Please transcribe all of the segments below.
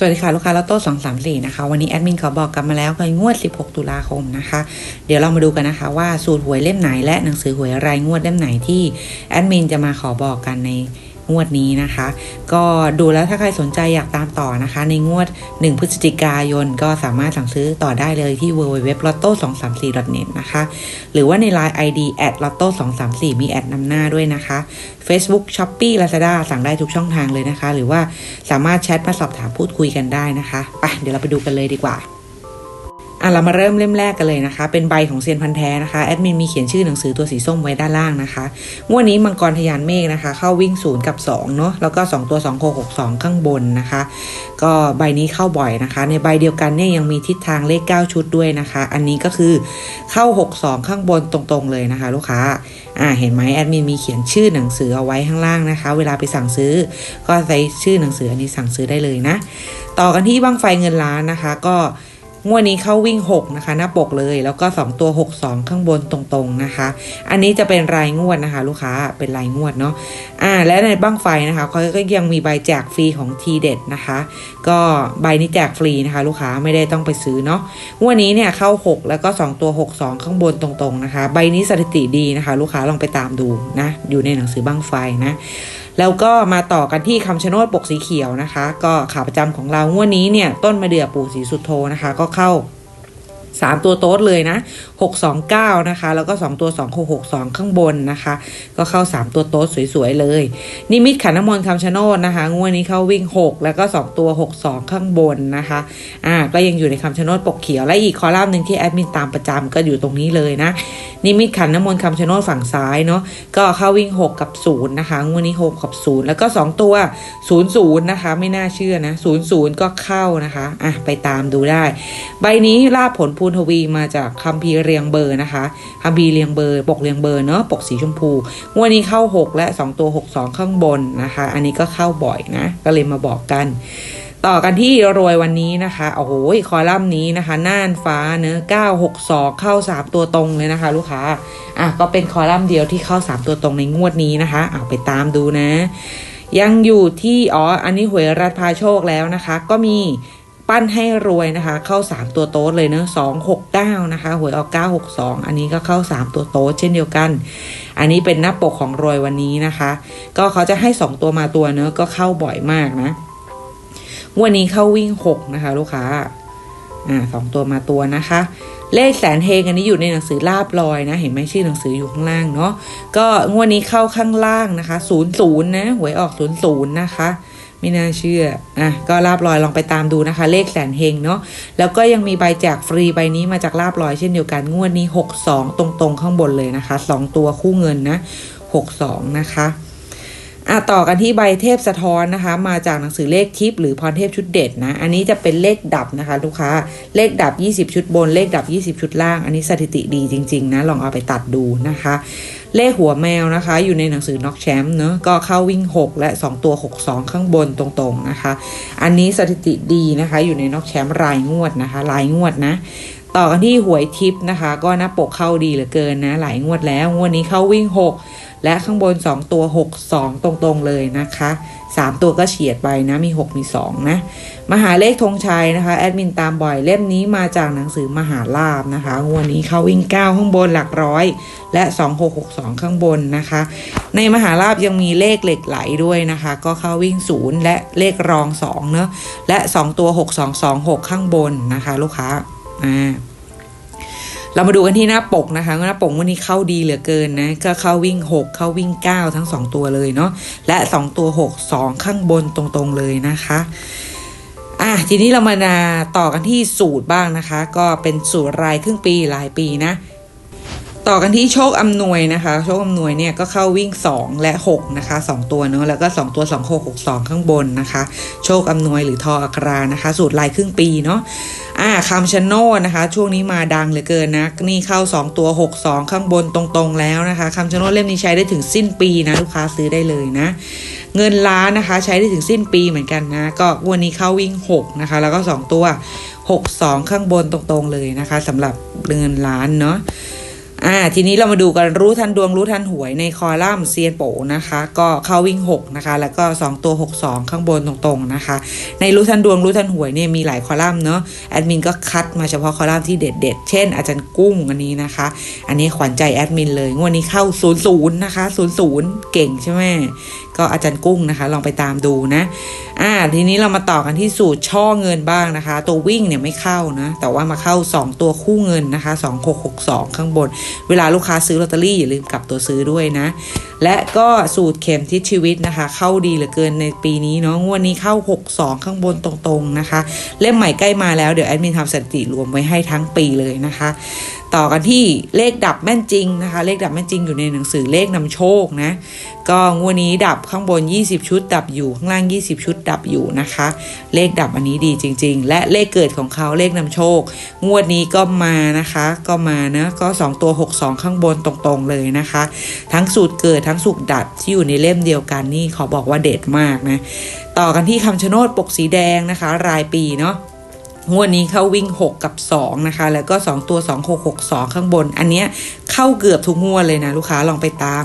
สวัสดีค่ะลูกค้าลอตโต้สองสามสี่นะคะ วันนี้แอดมินขอบอกกลับมาแล้วในงวด 16 ตุลาคมนะคะ เดี๋ยวเรามาดูกันนะคะว่าสูตรหวยเล่มไหนและหนังสือหวยรายงวดเล่มไหนที่แอดมินจะมาขอบอกกันใน งวดนี้นะคะ ก็ดูแล้วถ้าใครสนใจอยากตามต่อนะคะ ในงวด 1 พฤศจิกายนก็สามารถสั่งซื้อต่อได้เลยที่ www.lotto234.net นะคะ หรือว่าใน Line ID lotto 2 3 4 มีแอดนำหน้าด้วยนะคะ Facebook Shopee Lazada สั่งได้ทุกช่องทางเลยนะคะ หรือว่าสามารถแชทมาสอบถามพูดคุยกันได้นะคะไปเดี๋ยวเราไปดูกันเลยดีกว่า อะเรามาเริ่มเล่มแรกกันเลยนะคะ เป็นใบของเซียนพันแท้นะคะแอดมินมีเขียนชื่อหนังสือตัวสีส้มไว้ด้านล่างนะคะงวดนี้มังกรทยานเมฆนะคะ เข้าวิ่งศูนย์กับ2เนาะแล้วก็ 2 ตัว2 6 6 2 ข้างบนนะคะ ก็ใบนี้เข้าบ่อยนะคะ ในใบเดียวกันเนี่ยยังมีทิศทางเลข 9 ชุดด้วยนะคะ อันนี้ก็คือเข้า 62 ข้างบนตรงๆเลยนะคะ ลูกค้าอ่าเห็นไหมแอดมินมีเขียนชื่อหนังสือเอาไว้ข้างล่างนะคะ เวลาไปสั่งซื้อ ก็ใส่ชื่อหนังสืออันนี้สั่งซื้อได้เลยนะ ต่อกันที่บ้างไฟเงินล้านนะคะ ก็ งวดนี้เข้าวิ่ง 6 นะคะ หน้าปกเลย แล้วก็ 2 ตัว 6 2 ข้างบนตรงๆนะคะ อันนี้จะเป็นรายงวดนะคะ ลูกค้าเป็นรายงวดเนาะอ่า และในบ้างไฟนะคะเขาก็ยังมีใบแจกฟรีของทีเด็ดนะคะ ก็ใบนี้แจกฟรีนะคะ ลูกค้าไม่ได้ต้องไปซื้อเนาะงวดนี้เนี่ยเข้า 6 แล้วก็ 2 ตัว 6 2 ข้างบนตรงๆนะคะ ใบนี้สถิติดีนะคะ ลูกค้าลองไปตามดูนะอยู่ในหนังสือบ้างไฟนะ แล้วก็มาต่อกันที่คำชะโนดปกสีเขียวนะคะ ก็ขาประจำของเรางวดนี้เนี่ยต้นมะเดื่อปู่สีสุดโทนะคะ ก็เข้า 3 ตัวโต๊ดเลยนะ 629 นะคะ แล้วก็ 2 ตัว 2662 ข้างบนนะคะ ก็เข้า 3 ตัวโต๊ดสวยๆเลย นิมิตขันน้ำมนต์คำชะโนดนะคะ งวดนี้เข้าวิ่ง 6 แล้วก็ 2 ตัว 62 ข้างบนนะคะ อ่า ก็ยังอยู่ในคำชะโนดปกเขียว และอีกคอลัมน์หนึ่งที่แอดมินตามประจำก็อยู่ตรงนี้เลยนะ นิมิตขันน้ำมนต์คำชะโนดฝั่งซ้ายเนาะ ก็เข้าวิ่ง 6 กับ 0 นะคะ งวดนี้ 6 กับ 0 แล้วก็ 2 ตัว 00 นะคะ ไม่น่าเชื่อนะ 00 ก็เข้านะคะ อะ ไปตามดูได้ ใบนี้ลาบผลภูนทวีมาจากคัมภีรเรียงเบอร์นะคะคัมภีร์เรียงเบอร์ปกเรียงเบอร์เนาะปกสีชมพูงวดนี้เข้า 6 และ 2 ตัว 62 ข้างบนนะคะ อันนี้ก็เข้าบ่อยนะ ก็เลยมาบอกกัน ต่อกันที่รวยวันนี้นะคะโอ้โหคอลัมน์นี้นะคะ น่านฟ้าเนอะ962 เข้า 3 ตัวตรงเลยนะคะ ลูกค้าอะก็เป็นคอลัมน์เดียวที่เข้า 3 ตัวตรงในงวดนี้นะคะเอาไปตามดูนะยังอยู่ที่อ๋ออันนี้หวยรัฐพาโชคแล้วนะคะ ก็มี ปั้นให้รวยนะคะ เข้า 3 ตัวโต๊ดเลยเนอะ269 นะคะหวยออก 962 อันนี้ก็เข้า 3 ตัวโต๊ดเช่นเดียวกัน อันนี้เป็นหน้าปกของรวยวันนี้นะคะ ก็เขาจะให้ 2 ตัวมาตัวเนอะก็เข้าบ่อยมากนะวันนี้เข้าวิ่ง 6 นะคะ ลูกค้าอ่าสองตัวมาตัวนะคะ เลขแสนเฮงอันนี้อยู่ในหนังสือลาบลอยนะ เห็นไหมชื่อหนังสืออยู่ข้างล่างเนาะก็งวดนี้เข้าข้างล่างนะคะ 00นะหวยออก 00นะคะ ไม่น่าเชื่ออะก็ลาบลอยลองไปตามดูนะคะ เลขแสนเฮงเนาะแล้วก็ยังมีใบแจกฟรีใบนี้มาจากลาบลอยเช่นเดียวกันงวดนี้ 62 ตรงๆ ข้างบนเลยนะคะ 2 ตัวคู่เงินนะ 62 นะคะ อะต่อกันที่ใบเทพสะท้อนนะคะ มาจากหนังสือเลขทิพย์หรือพรเทพชุดเด็ดนะ อันนี้จะเป็นเลขดับนะคะ ลูกค้าเลขดับ 20 ชุดบน เลขดับ 20 ชุดล่าง อันนี้สถิติดีจริงๆนะ ลองเอาไปตัดดูนะคะ เลขหัวแมวนะคะ อยู่ในหนังสือน็อกแชมป์เนอะก็เข้าวิ่ง 6 และ 2 ตัว 62 ข้างบนตรงๆนะคะ อันนี้สถิติดีนะคะ อยู่ในน็อกแชมป์รายงวดนะคะ รายงวดนะ ต่อกันที่หวยทิปนะคะ ก็หน้าปกเข้าดีเหลือเกินนะ หลายงวดแล้ว งวดนี้เข้าวิ่ง 6 และข้างบน 2 ตัว 6 2 ตรงๆเลยนะคะ 3 ตัวก็เฉียดไปนะ มี 6 มี 2 นะ มหาเลขธงชัยนะคะ แอดมินตามบ่อยเล่มนี้มาจากหนังสือมหาลาบนะคะ งวดนี้เข้าวิ่ง 9 ข้างบนหลักร้อย และ 2662 ข้างบนนะคะ ในมหาลาบยังมีเลขเหล็กไหลด้วยนะคะ ก็เข้าวิ่ง 0 และเลขรอง2เนอะและ 2 ตัว 6226 ข้างบนนะคะ ลูกค้า อ่าเรามาดูกันที่หน้าปกนะคะหน้าปกวันนี้เข้าดีเหลือเกินนะก็เข้าวิ่ง 6 เข้าวิ่ง 9 ทั้ง 2 ตัวเลยเนาะและ 2 ตัว 6 2 ข้างบนตรงๆเลยนะคะอะทีนี้เรามานาต่อกันที่สูตรบ้างนะคะ ก็เป็นสูตรรายครึ่งปีรายปีนะ ต่อกันที่โชคอำนวยนะคะ โชคอำนวยเนี่ยก็เข้าวิ่ง 2 และ 6 นะคะ 2 ตัวเนาะแล้วก็ 2 ตัว 2 6 6 2 ข้างบนนะคะ โชคอำนวยหรือทออัครานะคะ สูตรรายครึ่งปีเนาะอ่าคำชะโนดนะคะ ช่วงนี้มาดังเหลือเกินนะ นี่เข้า 2 ตัว 6 2 ข้างบนตรงๆแล้วนะคะคำชะโนดเล่มนี้ใช้ได้ถึงสิ้นปีนะลูกค้าซื้อได้เลยนะ เงินล้านนะคะ ใช้ได้ถึงสิ้นปีเหมือนกันนะ ก็วันนี้เข้าวิ่ง 6 นะคะ แล้วก็ 2 ตัว 6 2 ข้างบนตรงๆเลยนะคะสำหรับเงินล้านเนาะ อ่าทีนี้เรามาดูกันรู้ทันดวงรู้ทันหวยในคอลัมน์เซียนโปนะคะ ก็เข้าวิ่ง 6 นะคะ แล้วก็ 2 ตัว 6 2 ข้างบนตรงๆนะคะ ในรู้ทันดวงรู้ทันหวยเนี่ยมีหลายคอลัมน์เนาะแอดมินก็คัดมาเฉพาะคอลัมน์ที่เด็ดๆ เช่น อาจารย์กุ้งอันนี้นะคะ อันนี้ขวัญใจแอดมินเลยงวดนี้เข้า 0 0 นะคะ 0 0 เก่งใช่ไหมก็อาจารย์กุ้งนะคะ ลองไปตามดูนะอ่าทีนี้เรามาต่อกันที่สูตรช่อเงินบ้างนะคะ ตัววิ่งเนี่ยไม่เข้านะแต่ว่ามาเข้า 2 ตัวคู่เงินนะคะ 2662 ข้างบนเวลาลูกค้าซื้อลอตเตอรี่อย่าลืมกลับตัวซื้อด้วยนะ และก็สูตรเข็มทิศชีวิตนะคะ เข้าดีเหลือเกินในปีนี้เนาะงวดนี้เข้า 62 ข้างบนตรงๆนะคะ เล่มใหม่ใกล้มาแล้วเดี๋ยวแอดมินทำสถิติรวมไว้ให้ทั้งปีเลยนะคะ ต่อกันที่เลขดับแม่นจริงนะคะ เลขดับแม่นจริงอยู่ในหนังสือเลขนำโชคนะ ก็งวดนี้ดับข้างบน 20 ชุด ดับอยู่ข้างล่าง 20 ชุด ดับอยู่นะคะ เลขดับอันนี้ดีจริง ๆ และเลขเกิดของเขาเลขนำโชค งวดนี้ก็มานะคะ ก็มานะก็ 2 ตัว 62 ข้างบนตรงๆเลยนะคะ ทั้งสูตรเกิดทั้งสูตรดับที่อยู่ในเล่มเดียวกันนี่ขอบอกว่าเด็ดมากนะต่อกันที่คำชะโนดปกสีแดงนะคะ รายปีเนาะ งวดนี้เข้าวิ่ง 6 กับ 2 นะคะ แล้วก็ 2 ตัว 2 6 6 2 ข้างบน อันเนี้ยเข้าเกือบทุกงวดเลยนะลูกค้าลองไปตาม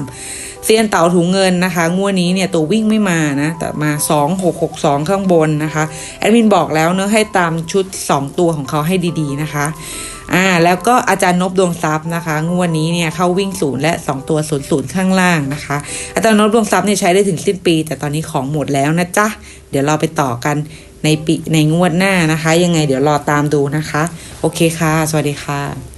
เซียนเต่าถุงเงินนะคะ งวดนี้เนี่ยตัววิ่งไม่มานะ แต่มา 2 6 6 2 ข้างบนนะคะ แอดมินบอกแล้วเนอะให้ตามชุด 2 ตัวของเขาให้ดีๆนะคะอ่าแล้วก็อาจารย์นบดวงทรัพย์นะคะ งวดนี้เนี่ยเข้าวิ่งศูนย์และ 2 ตัวศูนย์ศูนย์ข้างล่างนะคะ อาจารย์นบดวงทรัพย์เนี่ยใช้ได้ถึงสิ้นปี แต่ตอนนี้ของหมดแล้วนะจ๊ะ เดี๋ยวเราไปต่อกัน ในปีในงวดหน้านะคะ ยังไงเดี๋ยวรอตามดูนะคะ โอเคค่ะ สวัสดีค่ะ